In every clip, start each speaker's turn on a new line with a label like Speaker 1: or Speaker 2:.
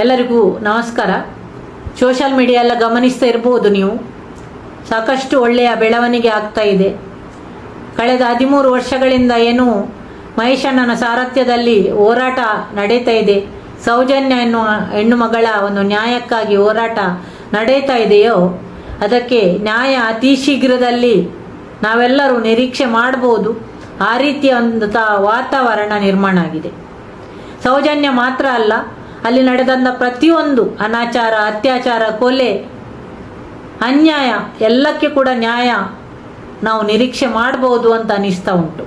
Speaker 1: ಎಲ್ಲರಿಗೂ ನಮಸ್ಕಾರ. Social media ಎಲ್ಲ ಗಮನಿಸ್ತಾ ಇರ್ಬೋದು ನೀವು. ಸಾಕಷ್ಟು ಒಳ್ಳೆಯ ಬೆಳವಣಿಗೆ ಆಗ್ತಾ ಇದೆ. ಕಳೆದ ಹದಿಮೂರು ವರ್ಷಗಳಿಂದ ಏನು ಮಹೇಶಣ್ಣನ ಸಾರಥ್ಯದಲ್ಲಿ ಹೋರಾಟ ನಡೀತಾ ಇದೆ. ಸೌಜನ್ಯ ಎನ್ನುವ ಹೆಣ್ಣು ಮಗಳ ಒಂದು ನ್ಯಾಯಕ್ಕಾಗಿ ಹೋರಾಟ ನಡೀತಾ ಇದೆಯೋ, ಅದಕ್ಕೆ ನ್ಯಾಯ ಅತಿ ಶೀಘ್ರದಲ್ಲಿ ನಾವೆಲ್ಲರೂ ನಿರೀಕ್ಷೆ ಮಾಡ್ಬೋದು. ಆ ರೀತಿಯ ಒಂದು ವಾತಾವರಣ ನಿರ್ಮಾಣ ಆಗಿದೆ. ಸೌಜನ್ಯ ಮಾತ್ರ ಅಲ್ಲ ಅಲ್ಲಿ ನಡೆದಂಥ ಪ್ರತಿಯೊಂದು ಅನಾಚಾರ, ಅತ್ಯಾಚಾರ, ಕೊಲೆ, ಅನ್ಯಾಯ ಎಲ್ಲಕ್ಕೆ ಕೂಡ ನ್ಯಾಯ ನಾವು ನಿರೀಕ್ಷೆ ಮಾಡಬಹುದು ಅಂತ ಅನಿಸ್ತಾ ಉಂಟು.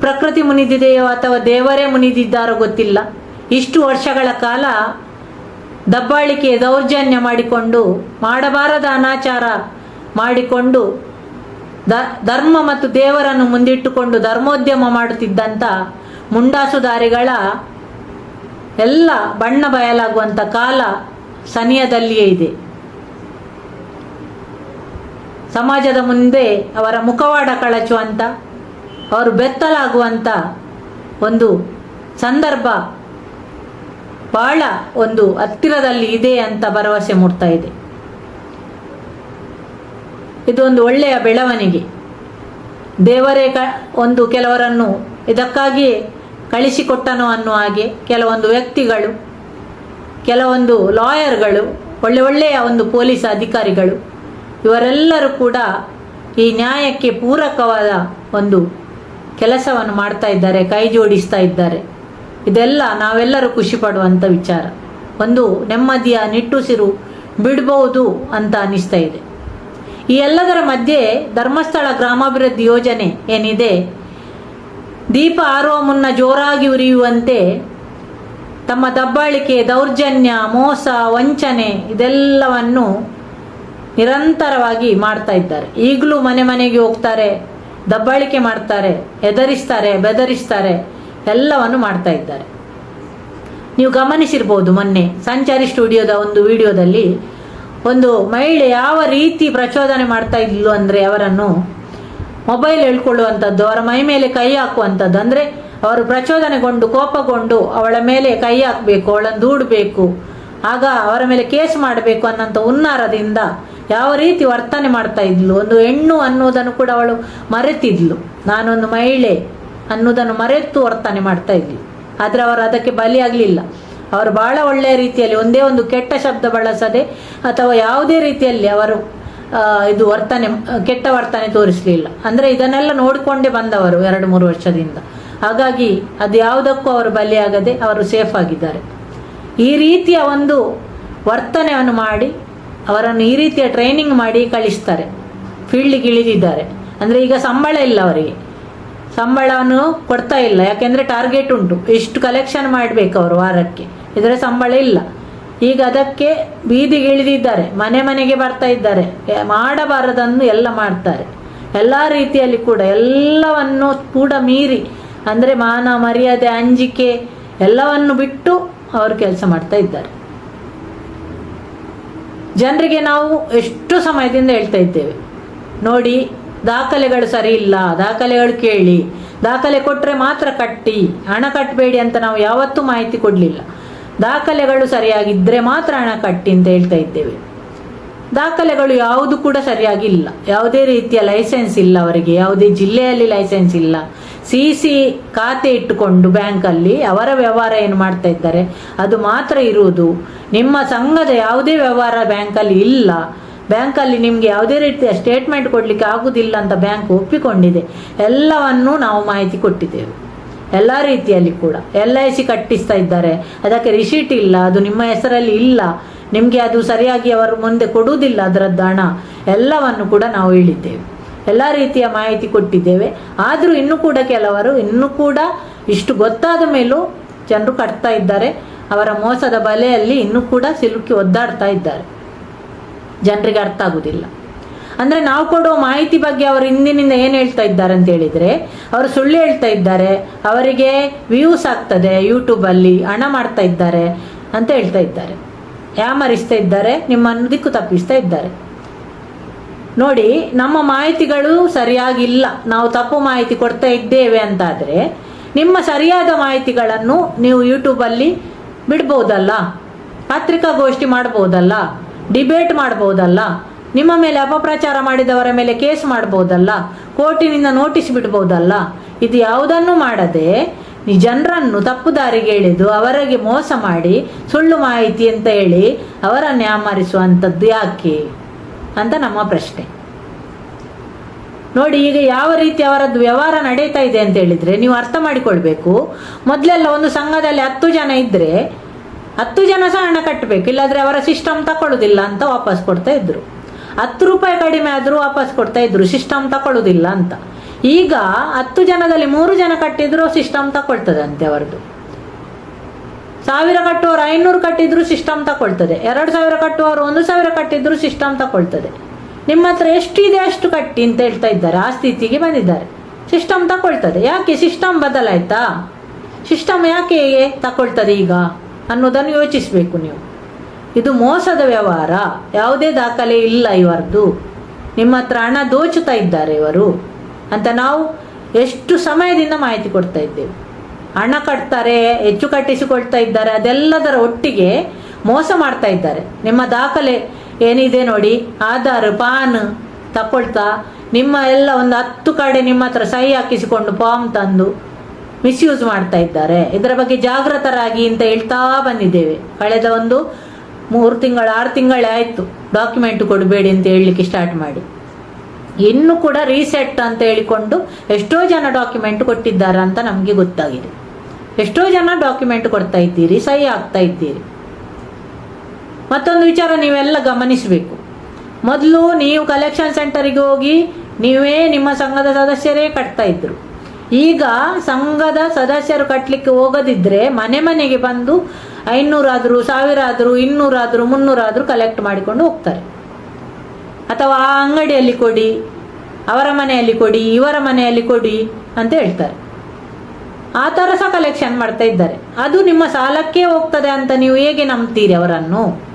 Speaker 1: ಪ್ರಕೃತಿ ಮುನಿದಿದೆಯೋ ಅಥವಾ ದೇವರೇ ಮುನಿದಿದ್ದಾರೋ ಗೊತ್ತಿಲ್ಲ. ಇಷ್ಟು ವರ್ಷಗಳ ಕಾಲ ದಬ್ಬಾಳಿಕೆ ದೌರ್ಜನ್ಯ ಮಾಡಿಕೊಂಡು, ಮಾಡಬಾರದ ಅನಾಚಾರ ಮಾಡಿಕೊಂಡು, ದ, ಧರ್ಮ ಮತ್ತು ದೇವರನ್ನು ಮುಂದಿಟ್ಟುಕೊಂಡು ಧರ್ಮೋದ್ಯಮ ಮಾಡುತ್ತಿದ್ದಂಥ ಮುಂಡಾಸುದಾರಿಗಳ ಎಲ್ಲ ಬಣ್ಣ ಬಯಲಾಗುವಂಥ ಕಾಲ ಸನಿಯದಲ್ಲಿಯೇ ಇದೆ. ಸಮಾಜದ ಮುಂದೆ ಅವರ ಮುಖವಾಡ ಕಳಚುವಂಥ ಅವರು ಬೆತ್ತಲಾಗುವಂಥ ಒಂದು ಸಂದರ್ಭ ಬಹಳ ಒಂದು ಹತ್ತಿರದಲ್ಲಿ ಇದೆ ಅಂತ ಭರವಸೆ ಮೂಡ್ತಾ ಇದೆ. ಇದೊಂದು ಒಳ್ಳೆಯ ಬೆಳವಣಿಗೆ. ದೇವರೇ ಒಂದು ಕೆಲವರನ್ನು ಇದಕ್ಕಾಗಿಯೇ ಕಳಿಸಿಕೊಟ್ಟನು ಅನ್ನುವ ಹಾಗೆ ಕೆಲವೊಂದು ವ್ಯಕ್ತಿಗಳು, ಕೆಲವೊಂದು ಲಾಯರ್ಗಳು, ಒಳ್ಳೆ ಒಳ್ಳೆಯ ಒಂದು ಪೊಲೀಸ್ ಅಧಿಕಾರಿಗಳು, ಇವರೆಲ್ಲರೂ ಕೂಡ ಈ ನ್ಯಾಯಕ್ಕೆ ಪೂರಕವಾದ ಒಂದು ಕೆಲಸವನ್ನು ಮಾಡ್ತಾ ಇದ್ದಾರೆ, ಕೈ ಜೋಡಿಸ್ತಾ ಇದ್ದಾರೆ. ಇದೆಲ್ಲ ನಾವೆಲ್ಲರೂ ಖುಷಿ ಪಡುವಂಥ ವಿಚಾರ. ಒಂದು ನೆಮ್ಮದಿಯ ನಿಟ್ಟುಸಿರು ಬಿಡಬಹುದು ಅಂತ ಅನಿಸ್ತಾ ಇದೆ. ಈ ಎಲ್ಲದರ ಮಧ್ಯೆ ಧರ್ಮಸ್ಥಳ ಗ್ರಾಮಾಭಿವೃದ್ಧಿ ಯೋಜನೆ ಏನಿದೆ? ದೀಪ ಆರುವ ಮುನ್ನ ಜೋರಾಗಿ ಉರಿಯುವಂತೆ ತಮ್ಮ ದಬ್ಬಾಳಿಕೆ, ದೌರ್ಜನ್ಯ, ಮೋಸ, ವಂಚನೆ ಇದೆಲ್ಲವನ್ನು ನಿರಂತರವಾಗಿ ಮಾಡ್ತಾ ಇದ್ದಾರೆ. ಈಗಲೂ ಮನೆ ಮನೆಗೆ ಹೋಗ್ತಾರೆ, ದಬ್ಬಾಳಿಕೆ ಮಾಡ್ತಾರೆ, ಹೆದರಿಸ್ತಾರೆ, ಬೆದರಿಸ್ತಾರೆ, ಎಲ್ಲವನ್ನು ಮಾಡ್ತಾ ಇದ್ದಾರೆ. ನೀವು ಗಮನಿಸಿರ್ಬೋದು ಮೊನ್ನೆ ಸಂಚಾರಿ ಸ್ಟುಡಿಯೋದ ಒಂದು ವಿಡಿಯೋದಲ್ಲಿ ಒಂದು ಮಹಿಳೆ ಯಾವ ರೀತಿ ಪ್ರಚೋದನೆ ಮಾಡ್ತಾ ಇದ್ಲು ಅಂದರೆ ಅವರನ್ನು ಮೊಬೈಲ್ ಹೇಳ್ಕೊಳ್ಳುವಂಥದ್ದು, ಅವರ ಮೈ ಮೇಲೆ ಕೈ ಹಾಕುವಂಥದ್ದು, ಅಂದರೆ ಅವರು ಪ್ರಚೋದನೆಗೊಂಡು, ಕೋಪಗೊಂಡು ಅವಳ ಮೇಲೆ ಕೈ ಹಾಕಬೇಕು, ಅವಳನ್ನು ದೂಡಬೇಕು. ಆಗ ಅವರ ಮೇಲೆ ಕೇಸ್ ಮಾಡಬೇಕು ಅನ್ನೋಂಥ ಹುನ್ನಾರದಿಂದ ಯಾವ ರೀತಿ ವರ್ತನೆ ಮಾಡ್ತಾ ಇದ್ಲು, ಒಂದು ಹೆಣ್ಣು ಅನ್ನೋದನ್ನು ಕೂಡ ಅವಳು ಮರೆತಿದ್ಲು. ನಾನೊಂದು ಮಹಿಳೆ ಅನ್ನೋದನ್ನು ಮರೆತು ವರ್ತನೆ ಮಾಡ್ತಾ ಇದ್ಲು. ಆದರೆ ಅವರು ಅದಕ್ಕೆ ಬಲಿಯಾಗಲಿಲ್ಲ. ಅವರು ಬಹಳ ಒಳ್ಳೆಯ ರೀತಿಯಲ್ಲಿ ಒಂದೇ ಒಂದು ಕೆಟ್ಟ ಶಬ್ದ ಬಳಸದೆ ಅಥವಾ ಯಾವುದೇ ರೀತಿಯಲ್ಲಿ ಅವರು ಇದು ವರ್ತನೆ, ಕೆಟ್ಟ ವರ್ತನೆ ತೋರಿಸಲಿಲ್ಲ. ಅಂದರೆ ಇದನ್ನೆಲ್ಲ ನೋಡಿಕೊಂಡೇ ಬಂದವರು ಎರಡು ಮೂರು ವರ್ಷದಿಂದ. ಹಾಗಾಗಿ ಅದು ಯಾವುದಕ್ಕೂ ಅವರು ಬಲಿಯಾಗದೆ ಅವರು ಸೇಫ್ ಆಗಿದ್ದಾರೆ. ಈ ರೀತಿಯ ಒಂದು ವರ್ತನೆಯನ್ನು ಮಾಡಿ, ಅವರನ್ನು ಈ ರೀತಿಯ ಟ್ರೈನಿಂಗ್ ಮಾಡಿ ಕಳಿಸ್ತಾರೆ. ಫೀಲ್ಡಿಗೆ ಇಳಿದಿದ್ದಾರೆ. ಅಂದರೆ ಈಗ ಸಂಬಳ ಇಲ್ಲ ಅವರಿಗೆ. ಸಂಬಳವನ್ನು ಕೊಡ್ತಾ ಇಲ್ಲ. ಯಾಕೆಂದರೆ ಟಾರ್ಗೆಟ್ ಉಂಟು. ಎಷ್ಟು ಕಲೆಕ್ಷನ್ ಮಾಡಬೇಕು ಅವರು ವಾರಕ್ಕೆ. ಇದರ ಸಂಬಳ ಇಲ್ಲ. ಈಗ ಅದಕ್ಕೆ ಬೀದಿಗೆ ಇಳಿದಿದ್ದಾರೆ, ಮನೆ ಮನೆಗೆ ಬರ್ತಾ ಇದ್ದಾರೆ. ಮಾಡಬಾರದನ್ನು ಎಲ್ಲ ಮಾಡ್ತಾರೆ. ಎಲ್ಲ ರೀತಿಯಲ್ಲಿ ಕೂಡ ಎಲ್ಲವನ್ನು ಕೂಡ ಮೀರಿ, ಅಂದರೆ ಮಾನ, ಮರ್ಯಾದೆ, ಅಂಜಿಕೆ ಎಲ್ಲವನ್ನು ಬಿಟ್ಟು ಅವರು ಕೆಲಸ ಮಾಡ್ತಾ ಇದ್ದಾರೆ. ಜನರಿಗೆ ನಾವು ಎಷ್ಟು ಸಮಯದಿಂದ ಹೇಳ್ತಾ ಇದ್ದೇವೆ, ನೋಡಿ, ದಾಖಲೆಗಳು ಸರಿ ಇಲ್ಲ, ದಾಖಲೆಗಳು ಕೇಳಿ, ದಾಖಲೆ ಕೊಟ್ಟರೆ ಮಾತ್ರ ಕಟ್ಟಿ, ಹಣ ಕಟ್ಟಬೇಡಿ ಅಂತ ನಾವು ಯಾವತ್ತೂ ಮಾಹಿತಿ ಕೊಡಲಿಲ್ಲ. ದಾಖಲೆಗಳು ಸರಿಯಾಗಿದ್ದರೆ ಮಾತ್ರ ಹಣ ಕಟ್ಟಿ ಅಂತ ಹೇಳ್ತಾ ಇದ್ದೇವೆ. ದಾಖಲೆಗಳು ಯಾವುದು ಕೂಡ ಸರಿಯಾಗಿಲ್ಲ. ಯಾವುದೇ ರೀತಿಯ ಲೈಸೆನ್ಸ್ ಇಲ್ಲ ಅವರಿಗೆ. ಯಾವುದೇ ಜಿಲ್ಲೆಯಲ್ಲಿ ಲೈಸೆನ್ಸ್ ಇಲ್ಲ. ಸಿ ಸಿ ಖಾತೆ ಇಟ್ಟುಕೊಂಡು ಬ್ಯಾಂಕಲ್ಲಿ ಅವರ ವ್ಯವಹಾರ ಏನು ಮಾಡ್ತಾ ಇದ್ದಾರೆ? ಅದು ಮಾತ್ರ ಇರುವುದು. ನಿಮ್ಮ ಸಂಘದ ಯಾವುದೇ ವ್ಯವಹಾರ ಬ್ಯಾಂಕಲ್ಲಿ ಇಲ್ಲ. ಬ್ಯಾಂಕಲ್ಲಿ ನಿಮಗೆ ಯಾವುದೇ ರೀತಿಯ ಸ್ಟೇಟ್ಮೆಂಟ್ ಕೊಡಲಿಕ್ಕೆ ಆಗುವುದಿಲ್ಲ ಅಂತ ಬ್ಯಾಂಕ್ ಒಪ್ಪಿಕೊಂಡಿದೆ. ಎಲ್ಲವನ್ನೂ ನಾವು ಮಾಹಿತಿ ಕೊಟ್ಟಿದ್ದೇವೆ. ಎಲ್ಲ ರೀತಿಯಲ್ಲಿ ಕೂಡ. ಎಲ್ ಐ ಸಿ ಕಟ್ಟಿಸ್ತಾ ಇದ್ದಾರೆ. ಅದಕ್ಕೆ ರಿಸೀಟ್ ಇಲ್ಲ, ಅದು ನಿಮ್ಮ ಹೆಸರಲ್ಲಿ ಇಲ್ಲ. ನಿಮಗೆ ಅದು ಸರಿಯಾಗಿ ಅವರು ಮುಂದೆ ಕೊಡುವುದಿಲ್ಲ, ಅದರದ್ದು ಹಣ. ಎಲ್ಲವನ್ನು ಕೂಡ ನಾವು ಹೇಳಿದ್ದೇವೆ. ಎಲ್ಲ ರೀತಿಯ ಮಾಹಿತಿ ಕೊಟ್ಟಿದ್ದೇವೆ. ಆದರೂ ಇನ್ನೂ ಕೂಡ ಕೆಲವರು, ಇನ್ನೂ ಕೂಡ ಇಷ್ಟು ಗೊತ್ತಾದ ಮೇಲೂ ಜನರು ಕಟ್ತಾ ಇದ್ದಾರೆ. ಅವರ ಮೋಸದ ಬಲೆಯಲ್ಲಿ ಇನ್ನೂ ಕೂಡ ಸಿಲುಕಿ ಒದ್ದಾಡ್ತಾ ಇದ್ದಾರೆ. ಜನರಿಗೆ ಅರ್ಥ ಆಗುವುದಿಲ್ಲ. ಅಂದರೆ ನಾವು ಕೊಡುವ ಮಾಹಿತಿ ಬಗ್ಗೆ ಅವರು ಹಿಂದಿನಿಂದ ಏನು ಹೇಳ್ತಾ ಇದ್ದಾರೆ ಅಂತ ಹೇಳಿದ್ರೆ, ಅವರು ಸುಳ್ಳು ಹೇಳ್ತಾ ಇದ್ದಾರೆ, ಅವರಿಗೆ ವ್ಯೂಸ್ ಆಗ್ತದೆ ಯೂಟ್ಯೂಬಲ್ಲಿ ಹಣ ಮಾಡ್ತಾ ಇದ್ದಾರೆ ಅಂತ ಹೇಳ್ತಾ ಇದ್ದಾರೆ. ಯಾಮರಿಸ್ತಾ ಇದ್ದಾರೆ, ನಿಮ್ಮನ್ನು ದಿಕ್ಕು ತಪ್ಪಿಸ್ತಾ ಇದ್ದಾರೆ. ನೋಡಿ, ನಮ್ಮ ಮಾಹಿತಿಗಳು ಸರಿಯಾಗಿಲ್ಲ. ನಾವು ತಪ್ಪು ಮಾಹಿತಿ ಕೊಡ್ತಾ ಇದ್ದೇವೆ ಅಂತಾದರೆ, ನಿಮ್ಮ ಸರಿಯಾದ ಮಾಹಿತಿಗಳನ್ನು ನೀವು ಯೂಟ್ಯೂಬಲ್ಲಿ ಬಿಡ್ಬೋದಲ್ಲ? ಪತ್ರಿಕಾಗೋಷ್ಠಿ ಮಾಡ್ಬೋದಲ್ಲ? ಡಿಬೇಟ್ ಮಾಡ್ಬೋದಲ್ಲ? ನಿಮ್ಮ ಮೇಲೆ ಅಪಪ್ರಚಾರ ಮಾಡಿದವರ ಮೇಲೆ ಕೇಸ್ ಮಾಡ್ಬೋದಲ್ಲ? ಕೋರ್ಟಿನಿಂದ ನೋಟಿಸ್ ಬಿಡ್ಬೋದಲ್ಲ? ಇದು ಯಾವುದನ್ನು ಮಾಡದೆ ಜನರನ್ನು ತಪ್ಪು ದಾರಿಗೆ ಎಳೆದು ಅವರಿಗೆ ಮೋಸ ಮಾಡಿ ಸುಳ್ಳು ಮಾಹಿತಿ ಅಂತ ಹೇಳಿ ಅವರನ್ನು ಯಾಮಾರಿಸುವಂಥದ್ದು ಯಾಕೆ ಅಂತ ನಮ್ಮ ಪ್ರಶ್ನೆ. ನೋಡಿ, ಈಗ ಯಾವ ರೀತಿ ಅವರದ್ದು ವ್ಯವಹಾರ ನಡೀತಾ ಇದೆ ಅಂತ ಹೇಳಿದ್ರೆ ನೀವು ಅರ್ಥ ಮಾಡಿಕೊಳ್ಬೇಕು. ಮೊದಲೆಲ್ಲ ಒಂದು ಸಂಘದಲ್ಲಿ ಹತ್ತು ಜನ ಇದ್ರೆ ಹತ್ತು ಜನ ಸಹ ಹಣ ಕಟ್ಟಬೇಕು, ಇಲ್ಲಾದ್ರೆ ಅವರ ಸಿಸ್ಟಮ್ ತಕೊಳ್ಳೋದಿಲ್ಲ ಅಂತ ವಾಪಸ್ ಕೊಡ್ತಾ ಇದ್ರು. ಹತ್ತು ರೂಪಾಯಿ ಕಡಿಮೆ ಆದರೂ ವಾಪಸ್ ಕೊಡ್ತಾ ಇದ್ರು ಸಿಸ್ಟಮ್ ತಕೊಳ್ಳುದಿಲ್ಲ ಅಂತ. ಈಗ ಹತ್ತು ಜನದಲ್ಲಿ ಮೂರು ಜನ ಕಟ್ಟಿದ್ರು ಸಿಸ್ಟಮ್ ತಗೊಳ್ತದಂತೆ ಅವರದ್ದು ಸಾವಿರ ಕಟ್ಟುವವರು ಐನೂರು ಕಟ್ಟಿದ್ರು ಸಿಸ್ಟಮ್ ತಕೊಳ್ತದೆ. ಎರಡು ಸಾವಿರ ಕಟ್ಟುವವರು ಒಂದು ಸಾವಿರ ಕಟ್ಟಿದ್ರು ಸಿಸ್ಟಮ್ ತಕೊಳ್ತದೆ. ನಿಮ್ಮ ಹತ್ರ ಎಷ್ಟು ಇದೆ ಅಷ್ಟು ಕಟ್ಟಿ ಅಂತ ಹೇಳ್ತಾ ಇದ್ದಾರೆ, ಆ ಸ್ಥಿತಿಗೆ ಬಂದಿದ್ದಾರೆ. ಸಿಸ್ಟಮ್ ತಕೊಳ್ತದೆ. ಯಾಕೆ ಸಿಸ್ಟಮ್ ಬದಲಾಯ್ತಾ? ಸಿಸ್ಟಮ್ ಯಾಕೆ ತಕೊಳ್ತದೆ ಈಗ? ಅನ್ನೋದನ್ನು ಯೋಚಿಸಬೇಕು ನೀವು. ಇದು ಮೋಸದ ವ್ಯವಹಾರ. ಯಾವುದೇ ದಾಖಲೆ ಇಲ್ಲ ಇವರದ್ದು. ನಿಮ್ಮ ಹತ್ರ ಹಣ ದೋಚುತ್ತಾ ಇದ್ದಾರೆ ಇವರು. ಅಂತ ನಾವು ಎಷ್ಟು ಸಮಯದಿಂದ ಮಾಹಿತಿ ಕೊಡ್ತಾ ಇದ್ದೇವೆ. ಹಣ ಕಟ್ತಾರೆ, ಹೆಚ್ಚು ಕಟ್ಟಿಸಿಕೊಳ್ತಾ ಇದ್ದಾರೆ, ಅದೆಲ್ಲದರ ಒಟ್ಟಿಗೆ ಮೋಸ ಮಾಡ್ತಾ ಇದ್ದಾರೆ. ನಿಮ್ಮ ದಾಖಲೆ ಏನಿದೆ ನೋಡಿ, ಆಧಾರ್, ಪಾನ್ ತಕೊಳ್ತಾ, ನಿಮ್ಮ ಎಲ್ಲ ಒಂದು ಹತ್ತು ಕಡೆ ನಿಮ್ಮ ಹತ್ರ ಸಹಿ ಹಾಕಿಸಿಕೊಂಡು ಫಾರ್ಮ್ ತಂದು ಮಿಸ್ಯೂಸ್ ಮಾಡ್ತಾ ಇದ್ದಾರೆ. ಇದರ ಬಗ್ಗೆ ಜಾಗೃತರಾಗಿ ಅಂತ ಹೇಳ್ತಾ ಬಂದಿದ್ದೇವೆ. ಕಳೆದ ಒಂದು ಮೂರು ತಿಂಗಳು, ಆರು ತಿಂಗಳೇ ಆಯಿತು. ಡಾಕ್ಯುಮೆಂಟ್ ಕೊಡಬೇಡಿ ಅಂತ ಹೇಳಲಿಕ್ಕೆ ಸ್ಟಾರ್ಟ್ ಮಾಡಿ. ಇನ್ನು ಕೂಡ ರೀಸೆಟ್ ಅಂತ ಹೇಳಿಕೊಂಡು ಎಷ್ಟೋ ಜನ ಡಾಕ್ಯುಮೆಂಟ್ ಕೊಟ್ಟಿದ್ದಾರೆ ಅಂತ ನಮಗೆ ಗೊತ್ತಾಗಿದೆ. ಎಷ್ಟೋ ಜನ ಡಾಕ್ಯುಮೆಂಟ್ ಕೊಡ್ತಾ ಇದ್ದೀರಿ, ಸಹಿ ಆಗ್ತಾ ಇದ್ದೀರಿ. ಮತ್ತೊಂದು ವಿಚಾರ ನೀವೆಲ್ಲ ಗಮನಿಸಬೇಕು. ಮೊದಲು ನೀವು ಕಲೆಕ್ಷನ್ ಸೆಂಟರಿಗೆ ಹೋಗಿ ನೀವೇ ನಿಮ್ಮ ಸಂಘದ ಸದಸ್ಯರೇ ಕಟ್ತಾ ಇದ್ರು. ಈಗ ಸಂಘದ ಸದಸ್ಯರು ಕಟ್ಟಲಿಕ್ಕೆ ಹೋಗದಿದ್ರೆ ಮನೆ ಮನೆಗೆ ಬಂದು ಐನೂರಾದರೂ ಸಾವಿರ ಆದರೂ ಇನ್ನೂರಾದರೂ, ಮುನ್ನೂರಾದರೂ ಕಲೆಕ್ಟ್ ಮಾಡಿಕೊಂಡು ಹೋಗ್ತಾರೆ. ಅಥವಾ ಆ ಅಂಗಡಿಯಲ್ಲಿ ಕೊಡಿ, ಅವರ ಮನೆಯಲ್ಲಿ ಕೊಡಿ, ಇವರ ಮನೆಯಲ್ಲಿ ಕೊಡಿ ಅಂತ ಹೇಳ್ತಾರೆ. ಆ ಥರ ಸಹ ಕಲೆಕ್ಷನ್ ಮಾಡ್ತಾ ಇದ್ದಾರೆ. ಅದು ನಿಮ್ಮ ಸಾಲಕ್ಕೆ ಹೋಗ್ತದೆ ಅಂತ ನೀವು ಹೇಗೆ ನಂಬ್ತೀರಿ ಅವರನ್ನು?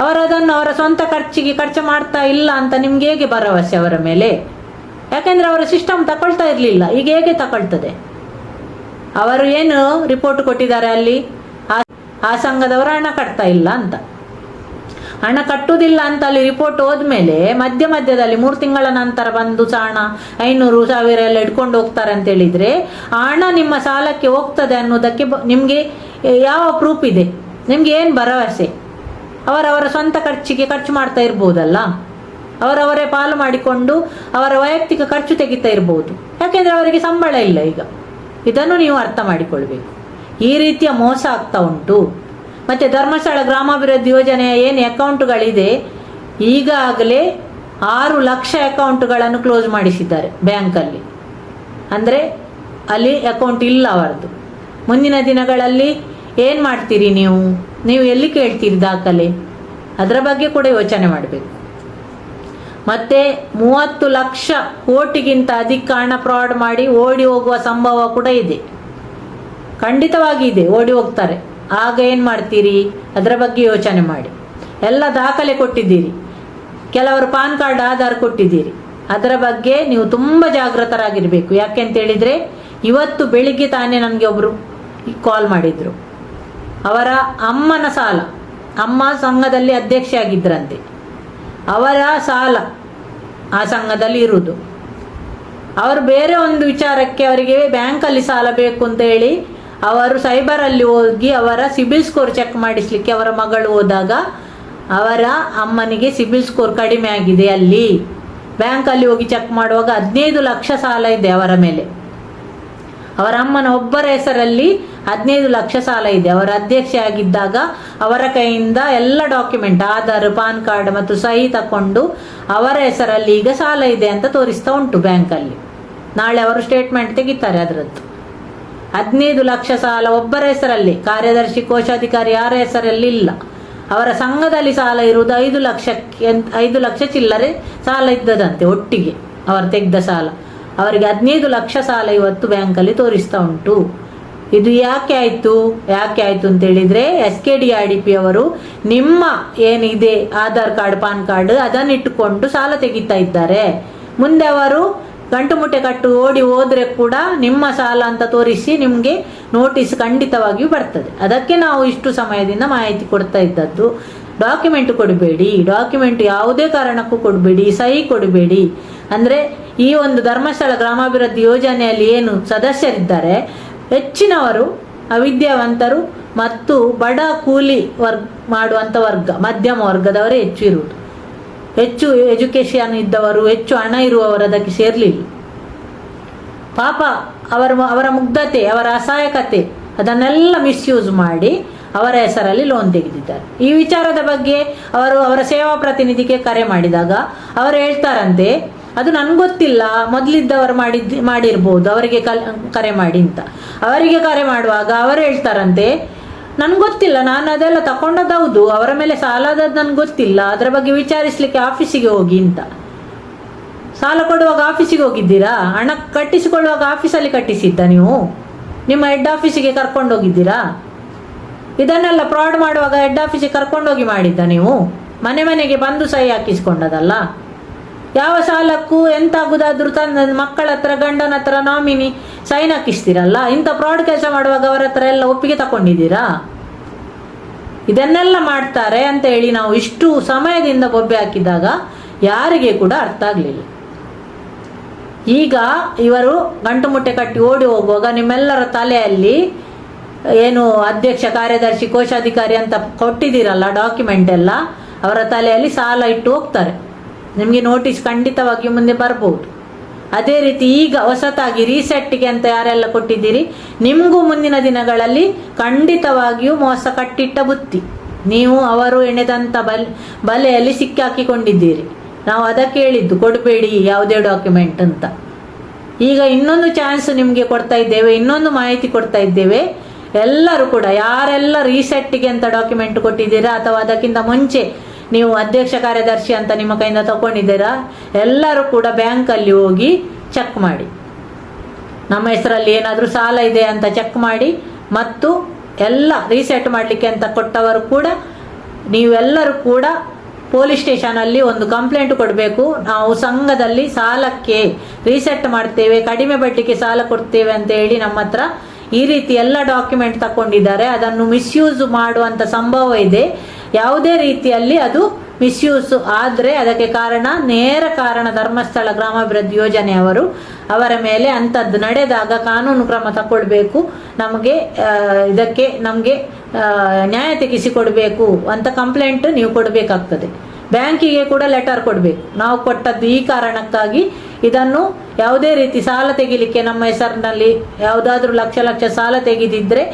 Speaker 1: ಅವರದನ್ನು ಅವರ ಸ್ವಂತ ಖರ್ಚಿಗೆ ಖರ್ಚು ಮಾಡ್ತಾ ಇಲ್ಲ ಅಂತ ನಿಮ್ಗೆ ಹೇಗೆ ಭರವಸೆ ಅವರ ಮೇಲೆ? ಯಾಕೆಂದ್ರೆ ಅವರ ಸಿಸ್ಟಮ್ ತಗೊಳ್ತಾ ಇರಲಿಲ್ಲ. ಈಗ ಹೇಗೆ ತಗೊಳ್ತದೆ ಅವರು ಏನು ರಿಪೋರ್ಟ್ ಕೊಟ್ಟಿದ್ದಾರೆ ಅಲ್ಲಿ? ಆ ಸಂಘದವರು ಹಣ ಕಟ್ತಾ ಇಲ್ಲ ಅಂತ. ಹಣ ಕಟ್ಟುವುದಿಲ್ಲ ಅಂತ ಅಲ್ಲಿ ರಿಪೋರ್ಟ್ ಹೋದ್ಮೇಲೆ ಮಧ್ಯ ಮಧ್ಯದಲ್ಲಿ ಮೂರು ತಿಂಗಳ ನಂತರ ಬಂದು ಸಾಣ ಐನೂರು ಸಾವಿರ ಎಲ್ಲ ಇಟ್ಕೊಂಡು ಹೋಗ್ತಾರೆ ಅಂತ ಹೇಳಿದ್ರೆ ಹಣ ನಿಮ್ಮ ಸಾಲಕ್ಕೆ ಹೋಗ್ತದೆ ಅನ್ನೋದಕ್ಕೆ ನಿಮ್ಗೆ ಯಾವ ಪ್ರೂಫ್ ಇದೆ? ನಿಮ್ಗೆ ಏನು ಭರವಸೆ? ಅವರವರ ಸ್ವಂತ ಖರ್ಚಿಗೆ ಖರ್ಚು ಮಾಡ್ತಾ ಇರ್ಬೋದಲ್ಲ? ಅವರವರೇ ಪಾಲು ಮಾಡಿಕೊಂಡು ಅವರ ವೈಯಕ್ತಿಕ ಖರ್ಚು ತೆಗಿತಾ ಇರ್ಬೋದು. ಯಾಕೆಂದ್ರೆ ಅವರಿಗೆ ಸಂಬಳ ಇಲ್ಲ ಈಗ. ಇದನ್ನು ನೀವು ಅರ್ಥ ಮಾಡಿಕೊಳ್ಬೇಕು. ಈ ರೀತಿಯ ಮೋಸ ಆಗ್ತಾ ಉಂಟು. ಮತ್ತೆ ಧರ್ಮಸ್ಥಳ ಗ್ರಾಮಾಭಿವೃದ್ಧಿ ಯೋಜನೆಯ ಏನು ಅಕೌಂಟ್ಗಳಿದೆ, ಈಗಾಗಲೇ ಆರು ಲಕ್ಷ ಅಕೌಂಟ್ಗಳನ್ನು ಕ್ಲೋಸ್ ಮಾಡಿಸಿದ್ದಾರೆ ಬ್ಯಾಂಕಲ್ಲಿ. ಅಂದರೆ ಅಲ್ಲಿ ಅಕೌಂಟ್ ಇಲ್ಲ ಅವರದ್ದು. ಮುಂದಿನ ದಿನಗಳಲ್ಲಿ ಏನು ಮಾಡ್ತೀರಿ ನೀವು? ನೀವು ಎಲ್ಲಿ ಕೇಳ್ತೀರಿ ದಾಖಲೆ? ಅದರ ಬಗ್ಗೆ ಕೂಡ ಯೋಚನೆ ಮಾಡಬೇಕು. ಮತ್ತೆ ಮೂವತ್ತು ಲಕ್ಷ ಕೋಟಿಗಿಂತ ಅಧಿಕ ಹಣ ಫ್ರಾಡ್ ಮಾಡಿ ಓಡಿ ಹೋಗುವ ಸಂಭವ ಕೂಡ ಇದೆ. ಖಂಡಿತವಾಗಿ ಇದೆ, ಓಡಿ ಹೋಗ್ತಾರೆ. ಆಗ ಏನು ಮಾಡ್ತೀರಿ? ಅದರ ಬಗ್ಗೆ ಯೋಚನೆ ಮಾಡಿ. ಎಲ್ಲ ದಾಖಲೆ ಕೊಟ್ಟಿದ್ದೀರಿ. ಕೆಲವರು ಪಾನ್ ಕಾರ್ಡ್, ಆಧಾರ್ ಕೊಟ್ಟಿದ್ದೀರಿ. ಅದರ ಬಗ್ಗೆ ನೀವು ತುಂಬ ಜಾಗೃತರಾಗಿರಬೇಕು. ಯಾಕೆ ಅಂತ ಹೇಳಿದ್ರೆ, ಇವತ್ತು ಬೆಳಿಗ್ಗೆ ತಾನೇ ನನಗೆ ಒಬ್ಬರು ಕಾಲ್ ಮಾಡಿದ್ರು. ಅವರ ಅಮ್ಮನ ಸಾಲ. ಅಮ್ಮ ಸಂಘದಲ್ಲಿ ಅಧ್ಯಕ್ಷೆಯಾಗಿದ್ದರಂತೆ ಅವರ ಸಾಲ ಆ ಸಂಘದಲ್ಲಿ ಇರುವುದು. ಅವರು ಬೇರೆ ಒಂದು ವಿಚಾರಕ್ಕೆ ಅವರಿಗೆ ಬ್ಯಾಂಕಲ್ಲಿ ಸಾಲ ಬೇಕು ಅಂತ ಹೇಳಿ ಅವರು ಸೈಬರಲ್ಲಿ ಹೋಗಿ ಅವರ ಸಿಬಿಲ್ ಸ್ಕೋರ್ ಚೆಕ್ ಮಾಡಿಸ್ಲಿಕ್ಕೆ ಅವರ ಮಗಳು ಹೋದಾಗ ಅವರ ಅಮ್ಮನಿಗೆ ಸಿಬಿಲ್ ಸ್ಕೋರ್ ಕಡಿಮೆ ಆಗಿದೆ ಅಲ್ಲಿ. ಬ್ಯಾಂಕಲ್ಲಿ ಹೋಗಿ ಚೆಕ್ ಮಾಡುವಾಗ ಹದಿನೈದು ಲಕ್ಷ ಸಾಲ ಇದೆ ಅವರ ಮೇಲೆ. ಅವರ ಅಮ್ಮನ ಒಬ್ಬರ ಹೆಸರಲ್ಲಿ ಹದಿನೈದು ಲಕ್ಷ ಸಾಲ ಇದೆ. ಅವರ ಅಧ್ಯಕ್ಷ ಆಗಿದ್ದಾಗ ಅವರ ಕೈಯಿಂದ ಎಲ್ಲ ಡಾಕ್ಯುಮೆಂಟ್ ಆಧಾರ್, ಪಾನ್ ಕಾರ್ಡ್ ಮತ್ತು ಸಹಿ ತಕೊಂಡು ಅವರ ಹೆಸರಲ್ಲಿ ಈಗ ಸಾಲ ಇದೆ ಅಂತ ತೋರಿಸ್ತಾ ಉಂಟು ಬ್ಯಾಂಕಲ್ಲಿ ನಾಳೆ ಅವರು ಸ್ಟೇಟ್ಮೆಂಟ್ ತೆಗಿತಾರೆ ಅದರದ್ದು. ಹದಿನೈದು ಲಕ್ಷ ಸಾಲ ಒಬ್ಬರ ಹೆಸರಲ್ಲಿ, ಕಾರ್ಯದರ್ಶಿ, ಕೋಶಾಧಿಕಾರಿ ಯಾರ ಹೆಸರಲ್ಲಿ ಇಲ್ಲ ಅವರ ಸಂಘದಲ್ಲಿ ಸಾಲ ಇರುವುದು ಐದು ಲಕ್ಷಕ್ಕೆ ಐದು ಲಕ್ಷ ಚಿಲ್ಲರೆ ಸಾಲ ಇದ್ದದಂತೆ ಒಟ್ಟಿಗೆ ಅವರು ತೆಗೆದ ಸಾಲ. ಅವರಿಗೆ ಹದಿನೈದು ಲಕ್ಷ ಸಾಲ ಇವತ್ತು ಬ್ಯಾಂಕಲ್ಲಿ ತೋರಿಸ್ತಾ ಉಂಟು. ಇದು ಯಾಕೆ ಆಯಿತು? ಯಾಕೆ ಆಯಿತು ಅಂತ ಹೇಳಿದ್ರೆ, S K D R D P ಅವರು ನಿಮ್ಮ ಏನಿದೆ, ಆಧಾರ್ ಕಾರ್ಡ್, ಪಾನ್ ಕಾರ್ಡ್ ಅದನ್ನಿಟ್ಟುಕೊಂಡು ಸಾಲ ತೆಗಿತಾ ಇದ್ದಾರೆ. ಮುಂದೆ ಅವರು ಗಂಟು ಮುಟ್ಟೆ ಕಟ್ಟು ಓಡಿ ಹೋದ್ರೆ ಕೂಡ ನಿಮ್ಮ ಸಾಲ ಅಂತ ತೋರಿಸಿ ನಿಮಗೆ ನೋಟಿಸ್ ಖಂಡಿತವಾಗಿಯೂ ಬರ್ತದೆ. ಅದಕ್ಕೆ ನಾವು ಇಷ್ಟು ಸಮಯದಿಂದ ಮಾಹಿತಿ ಕೊಡ್ತಾ ಇದ್ದದ್ದು. ಡಾಕ್ಯುಮೆಂಟ್ ಕೊಡಬೇಡಿ. ಡಾಕ್ಯುಮೆಂಟ್ ಯಾವುದೇ ಕಾರಣಕ್ಕೂ ಕೊಡಬೇಡಿ. ಸಹಿ ಕೊಡಬೇಡಿ. ಅಂದರೆ ಈ ಒಂದು ಧರ್ಮಸ್ಥಳ ಗ್ರಾಮಾಭಿವೃದ್ಧಿ ಯೋಜನೆಯಲ್ಲಿ ಏನು ಸದಸ್ಯರಿದ್ದಾರೆ, ಹೆಚ್ಚಿನವರು ಅವಿದ್ಯಾವಂತರು ಮತ್ತು ಬಡ ಕೂಲಿ ವರ್ಗ ಮಾಡುವಂಥ ವರ್ಗ, ಮಧ್ಯಮ ವರ್ಗದವರೇ ಹೆಚ್ಚು ಇರುವುದು. ಹೆಚ್ಚು ಎಜುಕೇಷನ್ ಇದ್ದವರು, ಹೆಚ್ಚು ಹಣ ಇರುವವರು ಅದಕ್ಕೆ ಸೇರಲಿಲ್ಲ. ಪಾಪ ಅವರ ಅವರ ಮುಗ್ಧತೆ, ಅವರ ಅಸಹಾಯಕತೆ, ಅದನ್ನೆಲ್ಲ ಮಿಸ್ಯೂಸ್ ಮಾಡಿ ಅವರ ಹೆಸರಲ್ಲಿ ಲೋನ್ ತೆಗೆದಿದ್ದಾರೆ. ಈ ವಿಚಾರದ ಬಗ್ಗೆ ಅವರು ಅವರ ಸೇವಾ ಪ್ರತಿನಿಧಿಗೆ ಕರೆ ಮಾಡಿದಾಗ ಅವರು ಹೇಳ್ತಾರಂತೆ, ಅದು ನನಗೆ ಗೊತ್ತಿಲ್ಲ ಮೊದಲಿದ್ದವರು ಮಾಡಿದ್ದು ಮಾಡಿರ್ಬೋದು, ಅವರಿಗೆ ಕರೆ ಮಾಡಿ ಅಂತ. ಅವರಿಗೆ ಕರೆ ಮಾಡುವಾಗ ಅವರು ಹೇಳ್ತಾರಂತೆ ನನ್ಗೆ ಗೊತ್ತಿಲ್ಲ, ನಾನು ಅದೆಲ್ಲ ತಗೊಂಡದ್ದು ಅವರ ಮೇಲೆ ಸಾಲದದ್ದು ನನ್ಗೆ ಗೊತ್ತಿಲ್ಲ. ಅದರ ಬಗ್ಗೆ ವಿಚಾರಿಸ್ಲಿಕ್ಕೆ ಆಫೀಸಿಗೆ ಹೋಗಿ ಅಂತ. ಸಾಲ ಕೊಡುವಾಗ ಆಫೀಸಿಗೆ ಹೋಗಿದ್ದೀರಾ? ಹಣ ಕಟ್ಟಿಸಿಕೊಳ್ಳುವಾಗ ಆಫೀಸಲ್ಲಿ ಕಟ್ಟಿಸಿದ್ದ ನೀವು? ನಿಮ್ಮ ಹೆಡ್ ಆಫೀಸಿಗೆ ಕರ್ಕೊಂಡು ಹೋಗಿದ್ದೀರಾ? ಇದನ್ನೆಲ್ಲ ಫ್ರಾಡ್ ಮಾಡುವಾಗ ಹೆಡ್ ಆಫೀಸಿಗೆ ಕರ್ಕೊಂಡೋಗಿ ಮಾಡಿದ್ದ ನೀವು? ಮನೆ ಮನೆಗೆ ಬಂದು ಸಹಿ ಹಾಕಿಸ್ಕೊಂಡದಲ್ಲ? ಯಾವ ಸಾಲಕ್ಕೂ ಎಂತಾಗುದಾದ್ರೂ ತನ್ನ ಮಕ್ಕಳ ಹತ್ರ, ಗಂಡನ ಹತ್ರ, ನಾಮಿನಿ ಸೈನ್ ಹಾಕಿಸ್ತೀರಲ್ಲ? ಇಂಥ ಫ್ರಾಡ್ ಕೆಲಸ ಮಾಡುವಾಗ ಅವರ ಹತ್ರ ಎಲ್ಲ ಒಪ್ಪಿಗೆ ತಕೊಂಡಿದ್ದೀರಾ? ಇದನ್ನೆಲ್ಲ ಮಾಡ್ತಾರೆ ಅಂತ ಹೇಳಿ ನಾವು ಇಷ್ಟು ಸಮಯದಿಂದ ಬೊಬ್ಬೆ ಹಾಕಿದಾಗ ಯಾರಿಗೆ ಕೂಡ ಅರ್ಥ ಆಗಲಿಲ್ಲ. ಈಗ ಇವರು ಗಂಟು ಮುಟ್ಟೆ ಕಟ್ಟಿ ಓಡಿ ಹೋಗುವಾಗ ನಿಮ್ಮೆಲ್ಲರ ತಲೆಯಲ್ಲಿ ಏನು ಅಧ್ಯಕ್ಷ, ಕಾರ್ಯದರ್ಶಿ, ಕೋಶಾಧಿಕಾರಿ ಅಂತ ಕೊಟ್ಟಿದ್ದೀರಲ್ಲ ಡಾಕ್ಯುಮೆಂಟ್ ಎಲ್ಲ, ಅವರ ತಲೆಯಲ್ಲಿ ಸಾಲ ಇಟ್ಟು ಹೋಗ್ತಾರೆ. ನಿಮಗೆ ನೋಟಿಸ್ ಖಂಡಿತವಾಗಿಯೂ ಮುಂದೆ ಬರಬಹುದು ಅದೇ ರೀತಿ ಈಗ ಹೊಸತಾಗಿ ರೀಸೆಟ್ಗೆ ಅಂತ ಯಾರೆಲ್ಲ ಕೊಟ್ಟಿದ್ದೀರಿ, ನಿಮಗೂ ಮುಂದಿನ ದಿನಗಳಲ್ಲಿ ಖಂಡಿತವಾಗಿಯೂ ಮೋಸ ಕಟ್ಟಿಟ್ಟ ಬುತ್ತಿ. ನೀವು ಅವರು ಎಣೆದಂಥ ಬಲ್, ಬಲೆಯಲ್ಲಿ ಸಿಕ್ಕಾಕಿಕೊಂಡಿದ್ದೀರಿ. ನಾವು ಅದಕ್ಕೆ ಹೇಳಿದ್ದು, ಕೊಡಬೇಡಿ ಯಾವುದೇ ಡಾಕ್ಯುಮೆಂಟ್ ಅಂತ. ಈಗ ಇನ್ನೊಂದು ಚಾನ್ಸ್ ನಿಮಗೆ ಕೊಡ್ತಾ ಇದ್ದೇವೆ, ಇನ್ನೊಂದು ಮಾಹಿತಿ ಕೊಡ್ತಾ ಇದ್ದೇವೆ. ಎಲ್ಲರೂ ಕೂಡ, ಯಾರೆಲ್ಲ ರೀಸೆಟ್ಗೆ ಅಂತ ಡಾಕ್ಯುಮೆಂಟ್ ಕೊಟ್ಟಿದ್ದೀರಾ ಅಥವಾ ಅದಕ್ಕಿಂತ ಮುಂಚೆ ನೀವು ಅಧ್ಯಕ್ಷ ಕಾರ್ಯದರ್ಶಿ ಅಂತ ನಿಮ್ಮ ಕೈಯಿಂದ ತಗೊಂಡಿದ್ದೀರಾ? ಎಲ್ಲರೂ ಕೂಡ ಬ್ಯಾಂಕಲ್ಲಿ ಹೋಗಿ ಚೆಕ್ ಮಾಡಿ. ನಮ್ಮ ಹೆಸರಲ್ಲಿ ಏನಾದರೂ ಸಾಲ ಇದೆ ಅಂತ ಚೆಕ್ ಮಾಡಿ. ಮತ್ತು ಎಲ್ಲ ರೀಸೆಟ್ ಮಾಡಲಿಕ್ಕೆ ಅಂತ ಕೊಟ್ಟವರು ಕೂಡ, ನೀವೆಲ್ಲರೂ ಕೂಡ ಪೊಲೀಸ್ ಸ್ಟೇಷನಲ್ಲಿ ಒಂದು ಕಂಪ್ಲೇಂಟ್ ಕೊಡಬೇಕು. ನಾವು ಸಂಘದಲ್ಲಿ ಸಾಲಕ್ಕೆ ರೀಸೆಟ್ ಮಾಡ್ತೇವೆ, ಕಡಿಮೆ ಬಡ್ಡಿಗೆ ಸಾಲ ಕೊಡ್ತೇವೆ ಅಂತ ಹೇಳಿ ನಮ್ಮ ಹತ್ರ ಈ ರೀತಿ ಎಲ್ಲ ಡಾಕ್ಯುಮೆಂಟ್ ತಗೊಂಡಿದ್ದಾರೆ. ಅದನ್ನು ಮಿಸ್ಯೂಸ್ ಮಾಡುವಂಥ ಸಂಭವ ಇದೆ. ಯಾವುದೇ ರೀತಿಯಲ್ಲಿ ಅದು ಮಿಸ್ಯೂಸ್ ಆದರೆ ಅದಕ್ಕೆ ಕಾರಣ ನೇರ ಕಾರಣ ಧರ್ಮಸ್ಥಳ ಗ್ರಾಮಾಭಿವೃದ್ಧಿ ಯೋಜನೆಯವರು ಅವರ. ಮೇಲೆ ಅಂಥದ್ದು ನಡೆದಾಗ ಕಾನೂನು ಕ್ರಮ ತಗೊಳ್ಬೇಕು ನಮಗೆ ಇದಕ್ಕೆ ನಮಗೆ ನ್ಯಾಯ ತೆಗೆಸಿಕೊಡಬೇಕು ಅಂತ ಕಂಪ್ಲೇಂಟ್ ನೀವು ಕೊಡಬೇಕಾಗ್ತದೆ. ಬ್ಯಾಂಕಿಗೆ ಕೂಡ ಲೆಟರ್ ಕೊಡಬೇಕು. ನಾವು ಕೊಟ್ಟದ್ದು ಈ ಕಾರಣಕ್ಕಾಗಿ ಇದನ್ನು ಯಾವುದೇ ರೀತಿ ಸಾಲ ತೆಗಿಲಿಕ್ಕೆ ನಮ್ಮ ಹೆಸರಿನಲ್ಲಿ ಯಾವುದಾದ್ರೂ ಲಕ್ಷ ಲಕ್ಷ ಸಾಲ ತೆಗೆದಿದ್ರೆ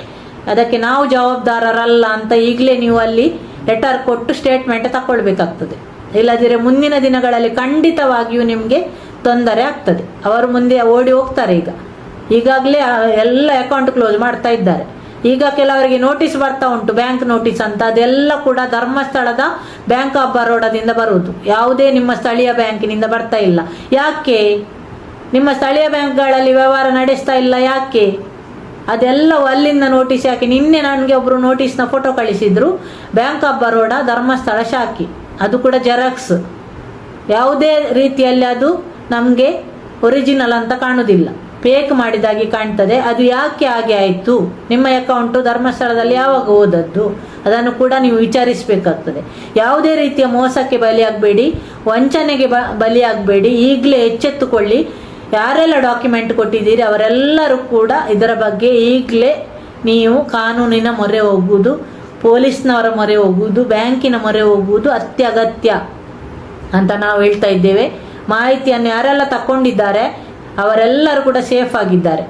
Speaker 1: ಅದಕ್ಕೆ ನಾವು ಜವಾಬ್ದಾರರಲ್ಲ ಅಂತ ಈಗಲೇ ನೀವು ಅಲ್ಲಿ ಲೆಟರ್ ಕೊಟ್ಟು ಸ್ಟೇಟ್ಮೆಂಟ್ ತಗೊಳ್ಬೇಕಾಗ್ತದೆ ಇಲ್ಲದಿದ್ರೆ ಮುಂದಿನ ದಿನಗಳಲ್ಲಿ ಖಂಡಿತವಾಗಿಯೂ ನಿಮಗೆ ತೊಂದರೆ ಆಗ್ತದೆ. ಅವರು ಮುಂದೆ ಓಡಿ ಹೋಗ್ತಾರೆ ಈಗ. ಈಗಾಗಲೇ ಎಲ್ಲ ಅಕೌಂಟ್ ಕ್ಲೋಸ್ ಮಾಡ್ತಾ ಇದ್ದಾರೆ. ಈಗ ಕೆಲವರಿಗೆ ನೋಟಿಸ್ ಬರ್ತಾ ಉಂಟು ಬ್ಯಾಂಕ್ ನೋಟಿಸ್ ಅಂತ. ಅದೆಲ್ಲ ಕೂಡ ಧರ್ಮಸ್ಥಳದ ಬ್ಯಾಂಕ್ ಆಫ್ ಬರೋಡಾದಿಂದ ಬರುವುದು. ಯಾವುದೇ ನಿಮ್ಮ ಸ್ಥಳೀಯ ಬ್ಯಾಂಕಿನಿಂದ ಬರ್ತಾ ಇಲ್ಲ. ಯಾಕೆ? ನಿಮ್ಮ ಸ್ಥಳೀಯ ಬ್ಯಾಂಕ್ಗಳಲ್ಲಿ ವ್ಯವಹಾರ ನಡೆಸ್ತಾ ಇಲ್ಲ ಯಾಕೆ? ಅದೆಲ್ಲವೂ ಅಲ್ಲಿಂದ ನೋಟಿಸ್ ಹಾಕಿ, ನಿನ್ನೆ ನನಗೆ ಒಬ್ಬರು ನೋಟಿಸ್ನ ಫೋಟೋ ಕಳಿಸಿದ್ರು. ಬ್ಯಾಂಕ್ ಆಫ್ ಬರೋಡ ಧರ್ಮಸ್ಥಳ ಶಾಖೆ. ಅದು ಕೂಡ ಜೆರಾಕ್ಸ್ ಯಾವುದೇ ರೀತಿಯಲ್ಲಿ ಅದು ನಮಗೆ ಒರಿಜಿನಲ್ ಅಂತ ಕಾಣುವುದಿಲ್ಲ ಪೇಕ್ ಮಾಡಿದಾಗಿ ಕಾಣ್ತದೆ. ಅದು ಯಾಕೆ ಹಾಗೆ ಆಯಿತು? ನಿಮ್ಮ ಅಕೌಂಟು ಧರ್ಮಸ್ಥಳದಲ್ಲಿ ಯಾವಾಗ ಹೋದದ್ದು? ಅದನ್ನು ಕೂಡ ನೀವು ವಿಚಾರಿಸಬೇಕಾಗ್ತದೆ. ಯಾವುದೇ ರೀತಿಯ ಮೋಸಕ್ಕೆ ಬಲಿಯಾಗಬೇಡಿ. ವಂಚನೆಗೆ ಬಲಿಯಾಗಬೇಡಿ. ಈಗಲೇ ಎಚ್ಚೆತ್ತುಕೊಳ್ಳಿ. ಯಾರೆಲ್ಲ ಡಾಕ್ಯುಮೆಂಟ್ ಕೊಟ್ಟಿದ್ದೀರಿ ಅವರೆಲ್ಲರೂ ಕೂಡ ಇದರ ಬಗ್ಗೆ ಈಗಲೇ ನೀವು ಕಾನೂನಿನ ಮೊರೆ ಹೋಗುವುದು, ಪೊಲೀಸ್ನವರ ಮೊರೆ ಹೋಗುವುದು, ಬ್ಯಾಂಕಿನ ಮೊರೆ ಹೋಗುವುದು ಅತ್ಯಗತ್ಯ ಅಂತ ನಾವು ಹೇಳ್ತಾ ಇದ್ದೇವೆ. ಮಾಹಿತಿಯನ್ನು ಯಾರೆಲ್ಲ ತಕ್ಕೊಂಡಿದ್ದಾರೆ ಅವರೆಲ್ಲರೂ ಕೂಡ ಸೇಫ್ ಆಗಿದ್ದಾರೆ.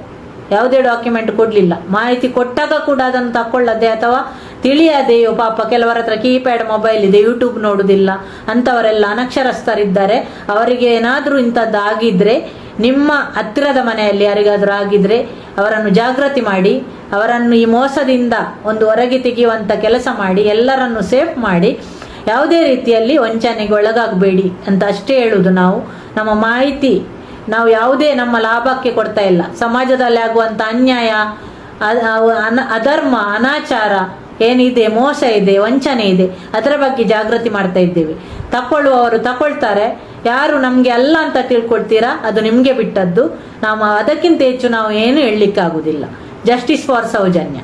Speaker 1: ಯಾವುದೇ ಡಾಕ್ಯುಮೆಂಟ್ ಕೊಡಲಿಲ್ಲ. ಮಾಹಿತಿ ಕೊಟ್ಟಾಗ ಕೂಡ ಅದನ್ನು ತಕೊಳ್ಳದೆ ಅಥವಾ ತಿಳಿಯದೆಯೋ ಪಾಪ ಕೆಲವರ ಹತ್ರ ಕೀಪ್ಯಾಡ್ ಮೊಬೈಲ್ ಇದೆ ಯೂಟ್ಯೂಬ್ ನೋಡುವುದಿಲ್ಲ ಅಂಥವರೆಲ್ಲ ಅನಕ್ಷರಸ್ಥರಿದ್ದಾರೆ. ಅವರಿಗೆ ಏನಾದರೂ ಇಂಥದ್ದು ಆಗಿದ್ರೆ ನಿಮ್ಮ ಹತ್ತಿರದ ಮನೆಯಲ್ಲಿ ಯಾರಿಗಾದರೂ ಆಗಿದ್ರೆ ಅವರನ್ನು ಜಾಗೃತಿ ಮಾಡಿ, ಅವರನ್ನು ಈ ಮೋಸದಿಂದ ಒಂದು ಹೊರಗೆ ತೆಗೆಯುವಂಥ ಕೆಲಸ ಮಾಡಿ, ಎಲ್ಲರನ್ನು ಸೇಫ್ ಮಾಡಿ, ಯಾವುದೇ ರೀತಿಯಲ್ಲಿ ವಂಚನೆಗೆ ಒಳಗಾಗಬೇಡಿ ಅಂತ ಅಷ್ಟೇ ಹೇಳುವುದು ನಾವು. ನಮ್ಮ ಮಾಹಿತಿ ನಾವು ಯಾವುದೇ ನಮ್ಮ ಲಾಭಕ್ಕೆ ಕೊಡ್ತಾ ಇಲ್ಲ. ಸಮಾಜದಲ್ಲಿ ಆಗುವಂಥ ಅನ್ಯಾಯ ಅಧರ್ಮ, ಅನಾಚಾರ, ಏನಿದೆ, ಮೋಸ ಇದೆ, ವಂಚನೆ ಇದೆ, ಅದರ ಬಗ್ಗೆ ಜಾಗೃತಿ ಮಾಡ್ತಾ ಇದ್ದೇವೆ. ತಕೊಳ್ಳುವವರು ತಗೊಳ್ತಾರೆ ಯಾರು ನಮಗೆ ಅಲ್ಲ ಅಂತ ತಿಳ್ಕೊಳ್ತೀರಾ ಅದು ನಿಮಗೆ ಬಿಟ್ಟದ್ದು. ನಾವು ಅದಕ್ಕಿಂತ ಹೆಚ್ಚು ನಾವು ಏನು ಹೇಳಲಿಕ್ಕಾಗುವುದಿಲ್ಲ ಜಸ್ಟಿಸ್ ಫಾರ್ ಸೌಜನ್ಯ.